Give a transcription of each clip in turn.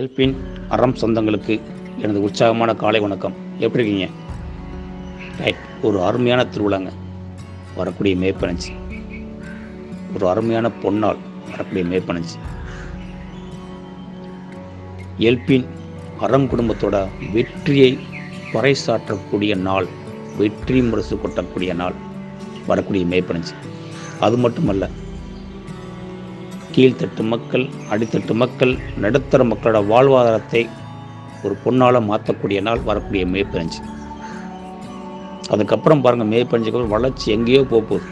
எல்பின் அறம் சொந்தங்களுக்கு எனது உற்சாகமான காலை வணக்கம். எப்படி இருக்கீங்க? ரைட் ஒரு அருமையான திருவிழாங்க. வரக்கூடிய மேப்பனஞ்சி ஒரு அருமையான பொன்னாள் வரக்கூடிய மேப்பனஞ்சி எல்பின் அறம் குடும்பத்தோட வெற்றியை பறைசாற்றக்கூடிய நாள் வெற்றி முரசு கொட்டக்கூடிய நாள் வரக்கூடிய மேப்பனஞ்சி அது மட்டுமல்ல கீழ்த்தட்டு மக்கள் அடித்தட்டு மக்கள் நடுத்தர மக்களோட வாழ்வாதாரத்தை ஒரு பொண்ணால் மாற்றக்கூடிய நாள் வரக்கூடிய மே பதினஞ்சு. அதுக்கப்புறம் பாருங்கள் மே பதினஞ்சுக்கு வளர்ச்சி எங்கேயோ போக போகுது.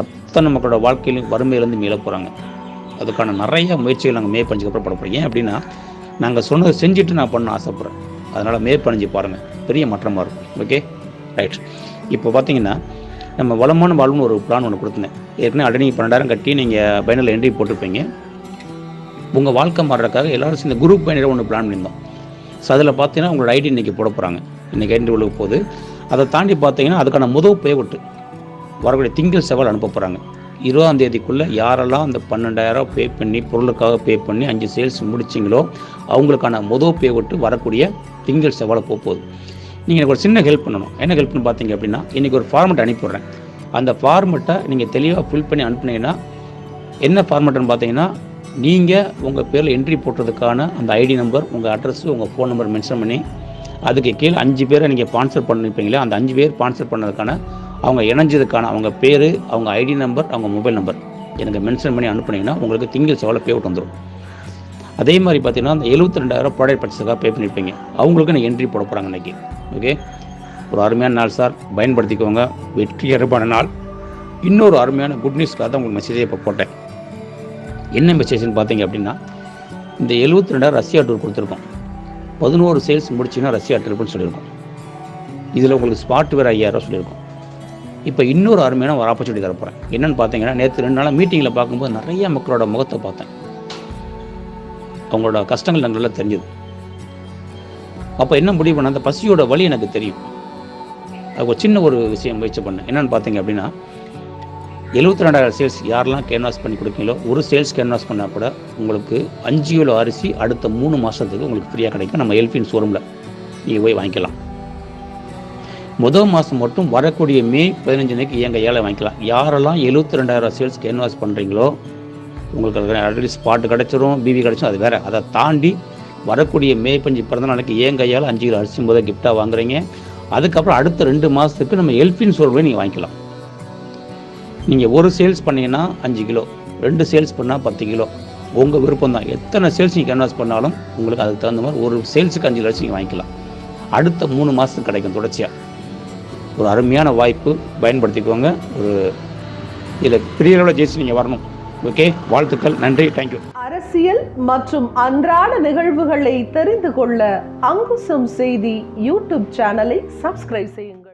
அத்தனை மக்களோட வாழ்க்கையிலும் வறுமையிலேருந்து மீள போகிறாங்க அதுக்கான நிறைய முயற்சிகள் நாங்கள் மே பதினஞ்சுக்கு அப்புறம் பட போகிறோம் ஏன் அப்படின்னா நாங்கள் சொன்னதை செஞ்சுட்டு நான் பண்ண ஆசைப்பட்றேன். அதனால் மே பதினஞ்சு பாருங்கள் பெரிய மாற்றமாக இருக்கும். ஓகே ரைட் இப்போ பார்த்தீங்கன்னா நம்ம வளமான வாழ்வுன்னு ஒரு பிளான் ஒன்று கொடுத்துருந்தேன் ஏற்கனவே ஆல்ரெடி பன்னெண்டாயிரம் கட்டி நீங்கள் பைனல் என்ட்ரி போட்டிருப்பீங்க. உங்கள் வாழ்க்கை மாறுறதுக்காக எல்லாரும் சேர்ந்து குரூப் பைனரை ஒன்று பிளான் பண்ணியிருந்தோம். ஸோ அதில் பார்த்தீங்கன்னா உங்களோட ஐடி இன்றைக்கி போட போகிறாங்க இன்றைக்கி ஐடி உள்ள போகுது. அதை தாண்டி பார்த்தீங்கன்னா அதுக்கான முதல் பேவிட்டு வரக்கூடிய திங்கள் செவ்வாய் அனுப்ப போகிறாங்க இருபதாம் தேதிக்குள்ளே யாரெல்லாம் அந்த பன்னெண்டாயிரம் பே பண்ணி பொருளுக்காக பே பண்ணி அஞ்சு சேல்ஸ் முடிச்சிங்களோ அவங்களுக்கான முதல் ஒட்டு வரக்கூடிய திங்கள் செவ்வாய் போக போகுது. நீங்கள் எனக்கு ஒரு சின்ன ஹெல்ப் பண்ணணும். என்ன ஹெல்ப்னு பார்த்தீங்க அப்படின்னா இன்றைக்கி ஒரு ஃபார்மெட் அனுப்பிவிட்றேன் அந்த ஃபார்மெட்டை நீங்கள் தெளிவாக ஃபில் பண்ணி அனுப்புனீங்கன்னா என்ன ஃபார்மெட்டுன்னு பார்த்தீங்கன்னா நீங்கள் உங்கள் பேரில் என்ட்ரி போட்டதுக்கான அந்த ஐடி நம்பர் உங்கள் அட்ரஸ் உங்கள் ஃபோன் நம்பர் மென்ஷன் பண்ணி அதுக்கு கீழே அஞ்சு பேரை நீங்கள் ஸ்பான்சர் பண்ணிருப்பீங்களே அந்த அஞ்சு பேர் ஸ்பான்சர் பண்ணதுக்கான அவங்க இணைஞ்சதுக்கான அவங்க பேர் அவங்க ஐடி நம்பர் அவங்க மொபைல் நம்பர் எனக்கு மென்ஷன் பண்ணி அனுப்புனீங்கன்னா உங்களுக்கு திங்கள் செவ்வாய் பேவுட் வந்துடும் அதே மாதிரி பார்த்தீங்கன்னா அந்த எழுபத்தி ரெண்டாயிரம் ப்ராடக்ட் பர்ச்சேஸுக்காக பே பண்ணியிருப்பீங்க அவங்களுக்கு நான் என்ட்ரி போட போகிறாங்க இன்றைக்கி ஓகே ஒரு அருமையான நாள் சார் பயன்படுத்திக்கோங்க. வெற்றிகரமான நாள். இன்னொரு அருமையான குட் நியூஸ்க்காக தான் உங்களுக்கு மெசேஜே இப்போ போட்டேன். என்ன மெசேஜ்னு பார்த்தீங்க அப்படின்னா இந்த எழுபத்தி ரெண்டாயிரம் ரஷ்யா டூர் கொடுத்துருக்கோம். பதினோரு சேல்ஸ் முடிச்சிங்கன்னா ரஷ்யா ட்ரிப்புன்னு சொல்லியிருக்கோம். இதில் உங்களுக்கு ஸ்பாட் வேறு ஐயாயிரம் சொல்லியிருக்கோம். இப்போ இன்னொரு அருமையான ஒரு ஆப்பர்ச்சுனிட்டி தர போகிறேன் என்னென்னு பார்த்தீங்கன்னா நேற்று ரெண்டு நாளாக மீட்டிங்கில் பார்க்கும்போது நிறைய மக்களோட முகத்தை பார்த்தேன். அவங்களோட கஷ்டங்கள் எனக்கு நல்லா தெரிஞ்சது. அப்போ என்ன முடிவு பண்ண? அந்த பசியோட வழி எனக்கு தெரியும். அது ஒரு சின்ன ஒரு விஷயம் முயற்சி பண்ணேன். என்னென்னு பார்த்தீங்க அப்படின்னா எழுபத்தி ரெண்டாயிரம் சேல்ஸ் யாரெல்லாம் கேன்வாஸ் பண்ணி கொடுப்பீங்களோ ஒரு சேல்ஸ் கேன்வாஸ் பண்ணால் கூட உங்களுக்கு அஞ்சு கிலோ அரிசி அடுத்த மூணு மாதத்துக்கு உங்களுக்கு ஃப்ரீயாக கிடைக்கும். நம்ம எல்பின் ஷோரூமில் நீங்கள் போய் வாங்கிக்கலாம். முதல் மாதம் மட்டும் வரக்கூடிய மே பதினஞ்சு அன்னைக்கு எங்கள் ஏழை வாங்கிக்கலாம். யாரெல்லாம் எழுபத்தி ரெண்டாயிரம் சேல்ஸ் கேன்வாஸ் பண்ணுறீங்களோ உங்களுக்கு அது ஆல்ரெடி ஸ்பாட்டு கிடச்சிரும் பிபி கிடச்சிரும் அது வேறு. அதை தாண்டி வரக்கூடிய மே பஞ்சு பிறந்த நாளைக்கு ஏன் கையால் அஞ்சு கிலோ அரிசி முதல் கிஃப்டாக வாங்குறீங்க? அதுக்கப்புறம் அடுத்த ரெண்டு மாதத்துக்கு நம்ம எல்பின் சோர்வை நீங்கள் வாங்கிக்கலாம். நீங்கள் ஒரு சேல்ஸ் பண்ணீங்கன்னா அஞ்சு கிலோ ரெண்டு சேல்ஸ் பண்ணால் பத்து கிலோ. உங்கள் விருப்பம் தான். எத்தனை சேல்ஸ் நீங்கள் கேன்வாஸ் பண்ணாலும் உங்களுக்கு அதுக்கு தகுந்த மாதிரி ஒரு சேல்ஸுக்கு அஞ்சு லட்சம் நீங்கள் வாங்கிக்கலாம். அடுத்த மூணு மாதத்துக்கு கிடைக்கும் தொடர்ச்சியாக ஒரு அருமையான வாய்ப்பு. பயன்படுத்திக்கோங்க. ஒரு இதில் பெரிய அளவில் ஜெயிச்சு நீங்கள் வரணும். ஓகே வாழ்த்துக்கள் நன்றி தேங்க்யூ அரசியல் மற்றும் அன்றாட நிகழ்வுகளை தெரிந்து கொள்ள அங்குசம் செய்தி யூடியூப் சேனலை சப்ஸ்கிரைப் செய்யுங்கள்.